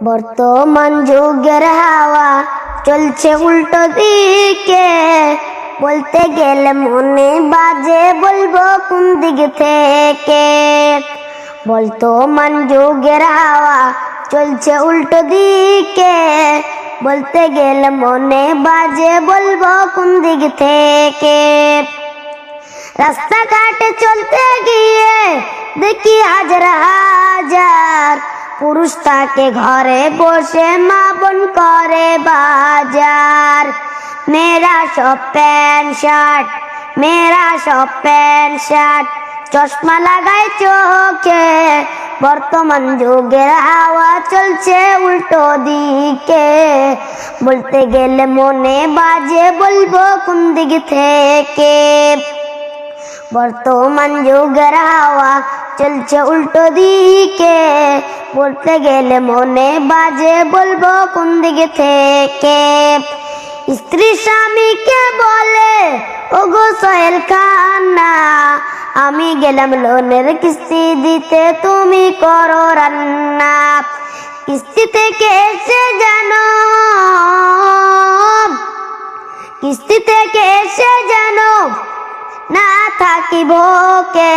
বর্তমান যুগের হাওয়া চলছে উল্টো দিকে। বলতে গেলে মনে বাজে বলব কোন দিক থেকে। বর্তমান যুগের হাওয়া চলছে উল্টো দিকে। বলতে গেলে মনে বাজে বলব কোন দিক থেকে। রাস্তাঘাটে চলতে গিয়ে দেখি হাজার হাজার পুরুষ তাকে ঘরে বসে মা বোন করে বাজার। মেয়েরা সব প্যান্ট, শার্ট, মেয়েরা সব প্যান্ট, শার্ট, চশমা লাগায় চোখে। বর্তমান যুগের হাওয়া চলছে উল্টো দিকে। বলতে গেলে মনে বাজে বলব কোন দিক থেকে। বর্তমান যুগের হাওয়া চলছে উল্টো দিকে। বলতে গেলে মনে বাজে বলব কোন দিকে থেকে। স্ত্রী স্বামীকে বলে, ওগো সোহেল খান্না আমি গেলাম লোনের কিস্তি দিতে, তুমি করো রান্না। কিস্তি থেকে এসে জানো কিস্তি থেকে এসে জানো না থাকিব কে?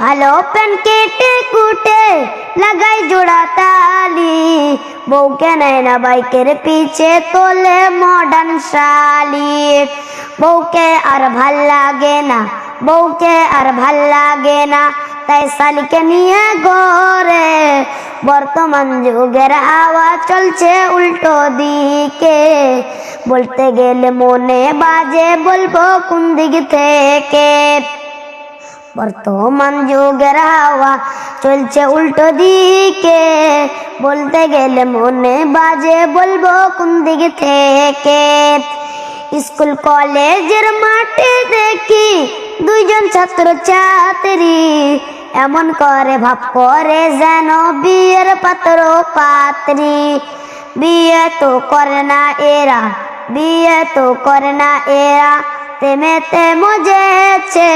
ভালো প্যান কেটে কুটে লাগাই জোড়া তালি। বউকে নেয় না বাইকের পিছে তোলে মডার্ন শালি। বউকে আর ভালো লাগে না, বউকে আর ভালো লাগে না, তাই শালিকে নিয়ে গড়ে বর্তমান যুগের হাওয়া চলছে উল্টো দিকে। বলতে গেলে মনে বাজে বলব কোন দিক থেকে? বর্তমান যুগের হাওয়া চলছে উল্টো দিকে। বলতে গেলে মনে বাজে বলব কোন দিক থেকে। স্কুল, কলেজের মাঠে দেখি দুইজন ছাত্র ছাত্রী এমন করে ভাব করে যেন বিয়ের পাত্র পাত্রী। বিয়ে তো করে না এরা, বিয়ে তো করে না এরা, তেমে তেমেতে মজেছে